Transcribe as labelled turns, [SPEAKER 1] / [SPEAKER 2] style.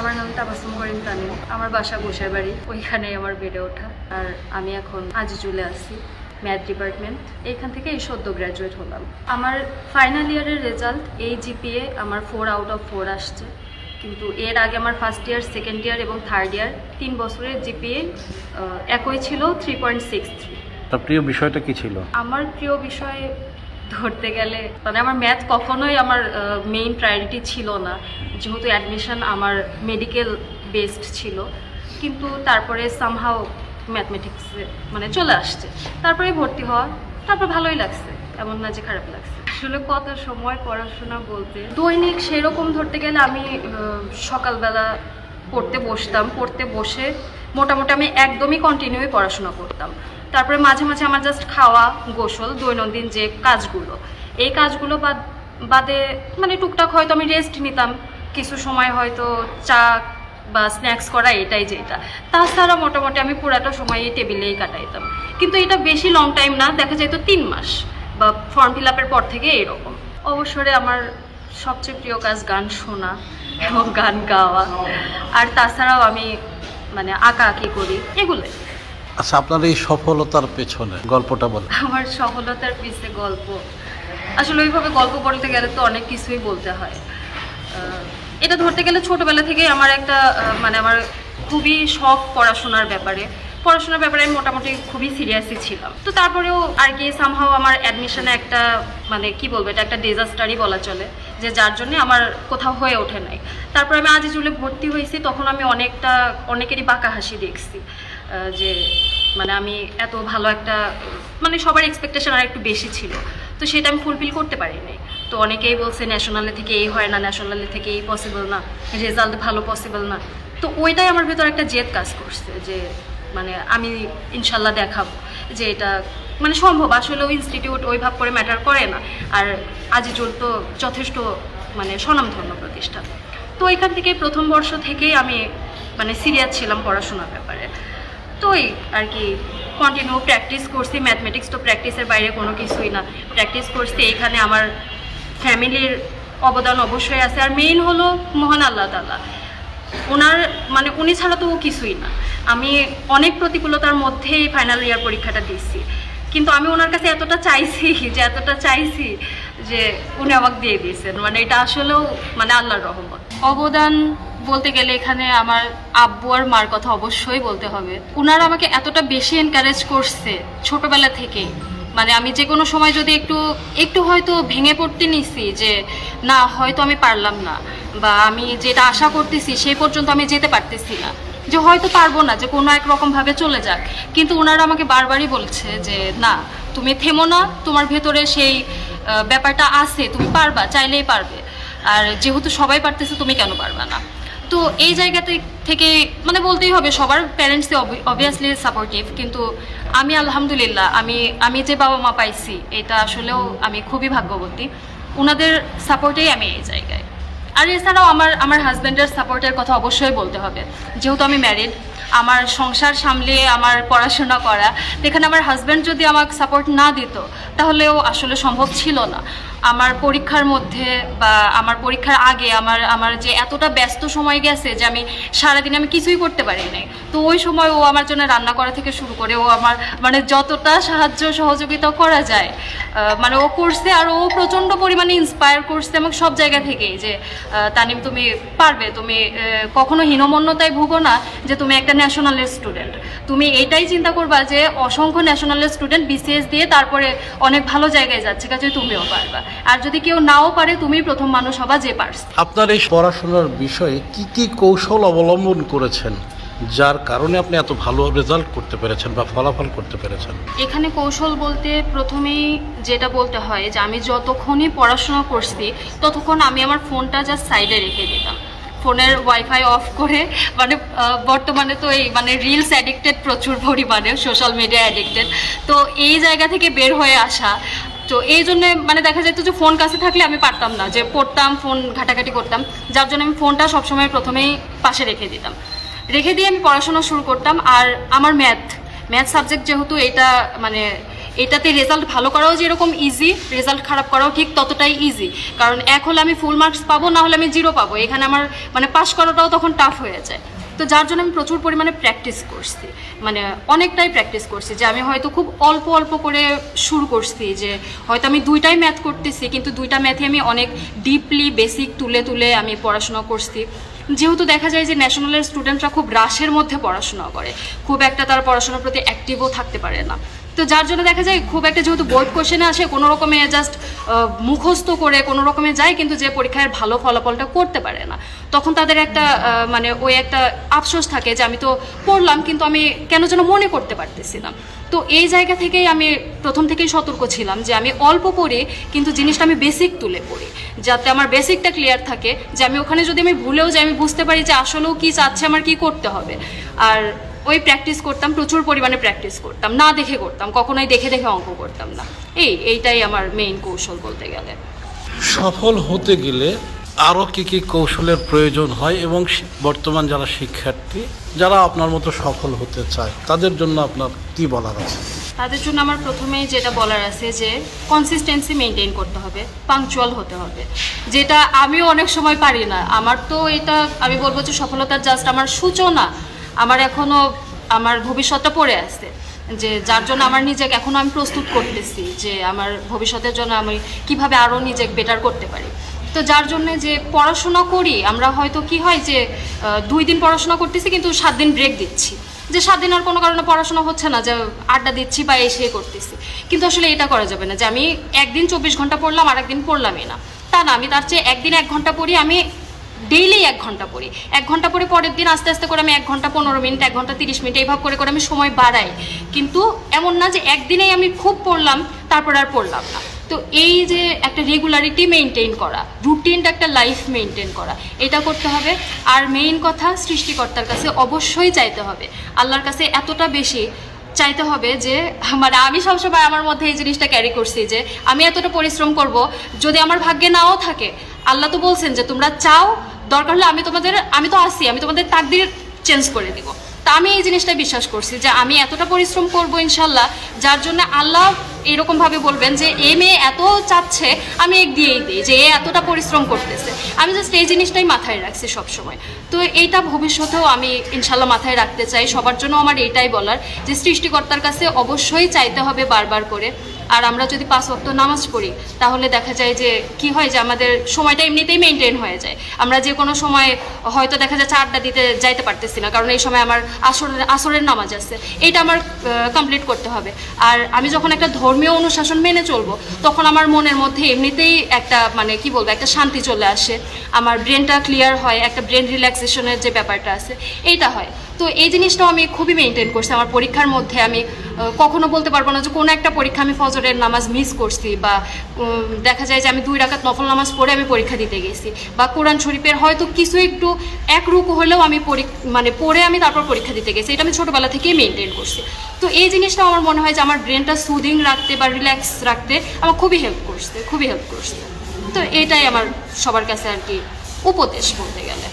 [SPEAKER 1] আমার নাম তাবাসুম করিম তানিম আমার বাসা গোসাই বাড়ি ওইখানেই আমার বেড়ে ওঠা। আর আমি এখন আজ চলে আসছি ম্যাথ ডিপার্টমেন্ট। এখান থেকে এই সদ্য গ্র্যাজুয়েট হলাম। আমার ফাইনাল ইয়ারের রেজাল্ট এই জিপিএ আমার ফোর আউট অফ ফোর আসছে। কিন্তু এর আগে আমার ফার্স্ট ইয়ার সেকেন্ড ইয়ার এবং থার্ড ইয়ার তিন বছরের জিপিএ একই ছিল থ্রি পয়েন্ট সিক্স থ্রি
[SPEAKER 2] তার প্রিয় বিষয়টা কি ছিল?
[SPEAKER 1] আমার প্রিয় বিষয় ধরতে গেলে মানে আমার ম্যাথ কখনোই আমার মেইন প্রায়োরিটি ছিল না। যেহেতু অ্যাডমিশন আমার মেডিকেল বেসড ছিল। কিন্তু তারপরে সামহাও ম্যাথমেটিক্সে মানে চলে আসছে। তারপরে ভর্তি হওয়া, তারপর ভালোই লাগছে। এমন না যে খারাপ লাগছে। আসলে কত সময় পড়াশোনা বলতে, দৈনিক সেরকম ধরতে গেলে আমি সকালবেলা পড়তে বসতাম। পড়তে বসে মোটামুটি আমি একদমই কন্টিনিউই পড়াশোনা করতাম। তারপরে মাঝে মাঝে আমার জাস্ট খাওয়া, গোসল, দৈনন্দিন যে কাজগুলো, এই কাজগুলো বাদ, বাদে মানে টুকটাক হয়তো আমি রেস্ট নিতাম। কিছু সময় হয়তো চা বা স্ন্যাক্স করা এটাই যেটা। তাছাড়া মোটামুটি আমি পুরাটা সময় এই টেবিলেই কাটাইতাম। কিন্তু এটা বেশি লং টাইম না, দেখা যায় তো তিন মাস বা ফর্ম ফিল আপের পর থেকে এরকম। অবসরে আমার সবচেয়ে প্রিয় কাজ গান শোনা এবং গান গাওয়া। আর তাছাড়াও আমি মানে আঁকা আঁকি করি এগুলোই।
[SPEAKER 2] আচ্ছা আপনার এই সফলতার পেছনে গল্পটা বলেন।
[SPEAKER 1] আমার সফলতার পিছনে গল্প। আসলে ওইভাবে গল্প বলতে গেলে তো অনেক কিছুই বলতে হয়। এটা ধরতে গেলে ছোটবেলা থেকেই আমার একটা মানে আমার খুবই শখ পড়াশোনার ব্যাপারে। পড়াশোনার ব্যাপারে আমি মোটামুটি খুবই সিরিয়াসই ছিলাম। তো তারপরেও আর কি সামহাও আমার অ্যাডমিশনে একটা মানে কি বলব, এটা একটা ডিজাস্টারই বলা চলে, যে যার জন্য আমার কোথাও হয়ে ওঠে নাই। তারপর আমি আজ জুলে ভর্তি হয়েছি, তখন আমি অনেকটা, অনেকেরই বাঁকা হাসি দেখছি যে মানে আমি এত ভালো একটা মানে সবার এক্সপেকটেশন আর একটু বেশি ছিল। তো সেটা আমি ফুলফিল করতে পারিনি। তো অনেকেই বলছে ন্যাশনালে থেকে এই হয় না ন্যাশনালে থেকে এই পসিবল না রেজাল্ট ভালো পসিবল না। তো ওইটাই আমার ভেতর একটা জেদ কাজ করছে, যে মানে আমি ইনশাল্লাহ দেখাবো যে এটা মানে সম্ভব। আসলে আসলেও ইনস্টিটিউট ওই ভাব করে ম্যাটার করে না। আর আজিজুল তো যথেষ্ট মানে স্বনামধন্য প্রতিষ্ঠান তো এখান থেকে প্রথম বর্ষ থেকেই আমি মানে সিরিয়াস ছিলাম পড়াশোনার ব্যাপারে। তো ওই আর কি কন্টিনিউ প্র্যাকটিস করছি। ম্যাথমেটিক্স তো প্র্যাকটিসের বাইরে কোনো কিছুই না। প্র্যাকটিস করছি। এইখানে আমার ফ্যামিলির অবদান অবশ্যই আছে। আর মেইন হলো মহান আল্লাহ তালা ওনার মানে উনি ছাড়া তো কিছুই না। আমি অনেক প্রতিকূলতার মধ্যেই ফাইনাল ইয়ার পরীক্ষাটা দিয়েছি। কিন্তু আমি ওনার কাছে এতটা চাইছি, যে এতটা চাইছি যে উনি আমাকে দিয়ে দিয়েছেন। মানে এটা আসলেও মানে আল্লাহর রহমত। অবদান বলতে গেলে এখানে আমার আব্বু আর মার কথা অবশ্যই বলতে হবে। ওনারা আমাকে এতটা বেশি এনকারেজ করছে ছোটবেলা থেকেই। মানে আমি যে কোনো সময় যদি একটু একটু হয়তো ভেঙে পড়তে নিছি যে, না, হয়তো আমি পারলাম না বা আমি যেটা আশা করতেছি সেই পর্যন্ত আমি যেতে পারতেছি না। যে হয়তো পারব না, যে কোনো এক রকম ভাবে চলে যাক। কিন্তু ওনারা আমাকে বারবারই বলছে যে, না, তুমি থেমো না, তোমার ভেতরে সেই ব্যাপারটা আছে, তুমি পারবা, চাইলেই পারবে। আর যেহেতু সবাই পারতেছে, তুমি কেন পারবে না? তো এই জায়গাতে থেকে মানে বলতেই হবে, সবার প্যারেন্টসই অবভিয়াসলি সাপোর্টিভ কিন্তু আমি আলহামদুলিল্লাহ, আমি আমি যে বাবা মা পাইছি, এটা আসলেও আমি খুবই ভাগ্যবতী। ওনাদের সাপোর্টেই আমি এই জায়গায়। আর এছাড়াও আমার আমার হাজব্যান্ডের সাপোর্টের কথা অবশ্যই বলতে হবে। যেহেতু আমি ম্যারিড আমার সংসার সামলে, আমার পড়াশোনা করা, এখানে আমার হাজব্যান্ড যদি আমাকে সাপোর্ট না দিত, তাহলেও আসলে সম্ভব ছিল না। আমার পরীক্ষার মধ্যে বা আমার পরীক্ষার আগে আমার আমার যে এতটা ব্যস্ত সময় গেছে যে আমি সারাদিন আমি কিছুই করতে পারি নাই। তো ওই সময় ও আমার জন্য রান্না করা থেকে শুরু করে ও আমার মানে যতটা সাহায্য সহযোগিতা করা যায় মানে ও করছে আর ও প্রচণ্ড পরিমাণে ইন্সপায়ার করছে আমাকে সব জায়গা থেকেই যে তানিম তুমি পারবে, তুমি কখনো হীনমন্যতায় ভুগো না যে তুমি একটা ন্যাশনালের স্টুডেন্ট তুমি এটাই চিন্তা করবা যে অসংখ্য ন্যাশনালের স্টুডেন্ট বিসিএস দিয়ে তারপরে অনেক ভালো জায়গায় যাচ্ছে, কাজে তুমিও পারবা। আর যদি কেউ নাও পারে তুমি প্রথম মানুষ হবা যে পারছে।
[SPEAKER 2] আপনার এই পড়াশোনার বিষয়ে কি কি কৌশল অবলম্বন করেছেন? যার কারণে আপনি এত ভালো রেজাল্ট করতে পেরেছেন বা ফলাফল করতে পেরেছেন।
[SPEAKER 1] এখানে কৌশল বলতে প্রথমেই যেটা বলতে হয় যে আমি যতক্ষণই পড়াশোনা করছি, ততক্ষণ আমি আমার ফোনটা জাস্ট সাইডে রেখে দিতাম। ফোনের ওয়াইফাই অফ করে মানে বর্তমানে তো এই মানে রিলস অ্যাডিক্টেড প্রচুর পরিমাণে সোশ্যাল মিডিয়া অ্যাডিক্টেড তো এই জায়গা থেকে বের হয়ে আসা, তো এই জন্য মানে দেখা যেত যে ফোন কাছে থাকলে আমি পারতাম না, যে পড়তাম, ফোন ঘাটাঘাটি করতাম। যার জন্য আমি ফোনটা সবসময় প্রথমেই পাশে রেখে দিতাম। রেখে দিয়ে আমি পড়াশোনা শুরু করতাম। আর আমার ম্যাথ ম্যাথ সাবজেক্ট যেহেতু এটা মানে এটাতে রেজাল্ট ভালো করাও যেরকম ইজি রেজাল্ট খারাপ করাও ঠিক ততটাই ইজি কারণ এক হলে আমি ফুল মার্কস পাবো, না হলে আমি জিরো পাবো। এখানে আমার মানে পাশ করাটাও তখন টাফ হয়ে যায়। তো যার জন্য আমি প্রচুর পরিমাণে প্র্যাকটিস করছি। মানে অনেকটাই প্র্যাকটিস করছি যে আমি হয়তো খুব অল্প অল্প করে শুরু করছি যে হয়তো আমি দুইটাই ম্যাথ করতেছি, কিন্তু দুইটা ম্যাথে আমি অনেক ডিপলি বেসিক তুলে তুলে আমি পড়াশোনা করছি। যেহেতু দেখা যায় যে ন্যাশনালের স্টুডেন্টরা খুব রাশের মধ্যে পড়াশোনা করে। খুব একটা তার পড়াশোনার প্রতি অ্যাক্টিভও থাকতে পারে না। তো যার জন্য দেখা যায় খুব একটা যেহেতু বোর্ড কোশ্চেনে আসে, কোনো রকমে জাস্ট মুখস্থ করে, কোনো রকমে যায়, কিন্তু যে পরীক্ষায় ভালো ফলাফলটা করতে পারে না। তখন তাদের একটা মানে ওই একটা আফসোস থাকে যে আমি তো পড়লাম, কিন্তু আমি কেন যেন মনে করতে পারতেছি না। তো এই জায়গা থেকেই আমি প্রথম থেকেই সতর্ক ছিলাম যে আমি অল্প পড়ি, কিন্তু জিনিসটা আমি বেসিক তুলে পড়ি। যাতে আমার বেসিকটা ক্লিয়ার থাকে যে আমি ওখানে যদি আমি ভুলেও যাই, আমি বুঝতে পারি যে আসলেও কী চাচ্ছে, আমার কি করতে হবে। আর ওই প্র্যাকটিস করতাম প্রচুর পরিমাণে প্র্যাকটিস করতাম। না দেখে করতাম কখনোই দেখে দেখে অঙ্ক করতাম না। এই এইটাই আমার মেইন কৌশল বলতে গেলে।
[SPEAKER 2] সফল হতে গেলে আরও কি কি কৌশলের প্রয়োজন হয় এবং বর্তমান যারা শিক্ষার্থী যারা আপনার মতো সফল হতে চায় তাদের জন্য আপনার কি বলার আছে?
[SPEAKER 1] তাদের জন্য আমার প্রথমেই যেটা বলার আছে যে কনসিস্টেন্সি মেনটেন করতে হবে পাংচুয়াল হতে হবে। যেটা আমিও অনেক সময় পারি না। আমার তো এটা আমি বলব যে সফলতার জাস্ট আমার সূচনা। আমার এখনও আমার ভবিষ্যৎটা পড়ে আছে, যে যার জন্য আমার নিজেকে এখনও আমি প্রস্তুত করতেছি, যে আমার ভবিষ্যতের জন্য আমি কীভাবে আরও নিজেকে বেটার করতে পারি। তো যার জন্য যে পড়াশোনা করি, আমরা হয়তো কি হয় যে দুই দিন পড়াশোনা করতেছি কিন্তু সাত দিন ব্রেক দিচ্ছি। যে সাত দিন আর কোনো কারণে পড়াশোনা হচ্ছে না, যে আড্ডা দিচ্ছি বা এসে করতেছি। কিন্তু আসলে এটা করা যাবে না, যে আমি একদিন চব্বিশ ঘণ্টা পড়লাম আর একদিন পড়লামই না। তা না, আমি তার চেয়ে একদিন এক ঘণ্টা পড়ি, আমি ডেইলি এক ঘণ্টা পড়ি। এক ঘণ্টা পরে পরের দিন আস্তে আস্তে করে আমি এক ঘণ্টা পনেরো মিনিট, এক ঘণ্টা তিরিশ মিনিট এইভাবে করে করে আমি সময় বাড়াই। কিন্তু এমন না যে একদিনেই আমি খুব পড়লাম, তারপর আর পড়লাম না। তো এই যে একটা রেগুলারিটি মেনটেন করা রুটিনটা একটা লাইফ মেনটেন করা, এটা করতে হবে। আর মেইন কথা সৃষ্টিকর্তার কাছে অবশ্যই চাইতে হবে। আল্লাহর কাছে এতটা বেশি চাইতে হবে যে মানে আমি সবসময় আমার মধ্যে এই জিনিসটা ক্যারি করছি যে, আমি এতটা পরিশ্রম করব, যদি আমার ভাগ্যে নাও থাকে, আল্লাহ তো বলছেন যে তোমরা চাও দরকার হলে আমি তোমাদের, আমি তো আসি, আমি তোমাদের তাকদির চেঞ্জ করে দিব তা আমি এই জিনিসটা বিশ্বাস করছি যে আমি এতটা পরিশ্রম করব ইনশাল্লাহ, যার জন্য আল্লাহ এরকমভাবে বলবেন যে, এ মেয়ে এত চাচ্ছে, আমি এক দিয়েই দিই যে, এ এতটা পরিশ্রম করতেছে। আমি জাস্ট এই জিনিসটাই মাথায় রাখছি সবসময়। তো এইটা ভবিষ্যতেও আমি ইনশাল্লাহ মাথায় রাখতে চাই। সবার জন্য আমার এটাই বলার যে, সৃষ্টিকর্তার কাছে অবশ্যই চাইতে হবে বারবার করে। আর আমরা যদি পাঁচ ওয়াক্ত নামাজ পড়ি, তাহলে দেখা যায় যে কি হয় যে আমাদের সময়টা এমনিতেই মেনটেন হয়ে যায়। আমরা যে কোনো সময় হয়তো দেখা যাচ্ছে আড্ডা দিতে যাইতে পারতেছি না, কারণ এই সময় আমার আসরের আসরের নামাজ আছে। এইটা আমার কমপ্লিট করতে হবে। আর আমি যখন একটা ধর্মীয় অনুশাসন মেনে চলবো, তখন আমার মনের মধ্যে এমনিতেই একটা মানে কি বলব, একটা শান্তি চলে আসে। আমার ব্রেনটা ক্লিয়ার হয়, একটা ব্রেন রিল্যাক্সেশনের যে ব্যাপারটা আছে, এইটা হয়। তো এই জিনিসটাও আমি খুবই মেনটেন করছি। আমার পরীক্ষার মধ্যে আমি কখনো বলতে পারব না যে কোনো একটা পরীক্ষা আমি ফজরের নামাজ মিস করছি বা দেখা যায় যে আমি দুই রাকাত নফল নামাজ পড়ে আমি পরীক্ষা দিতে গেছি বা কোরআন শরীফের হয়তো কিছু একটু এক হলেও আমি মানে পড়ে আমি তারপর পরীক্ষা দিতে গেছি। এটা আমি ছোটোবেলা থেকেই মেনটেন করছি। তো এই জিনিসটা আমার মনে হয় যে আমার ব্রেনটা সুদিং রাখতে বা রিল্যাক্স রাখতে আমার খুবই হেল্প করছে, খুবই হেল্প করছে। তো এটাই আমার সবার কাছে আর কি উপদেশ বলতে গেলে।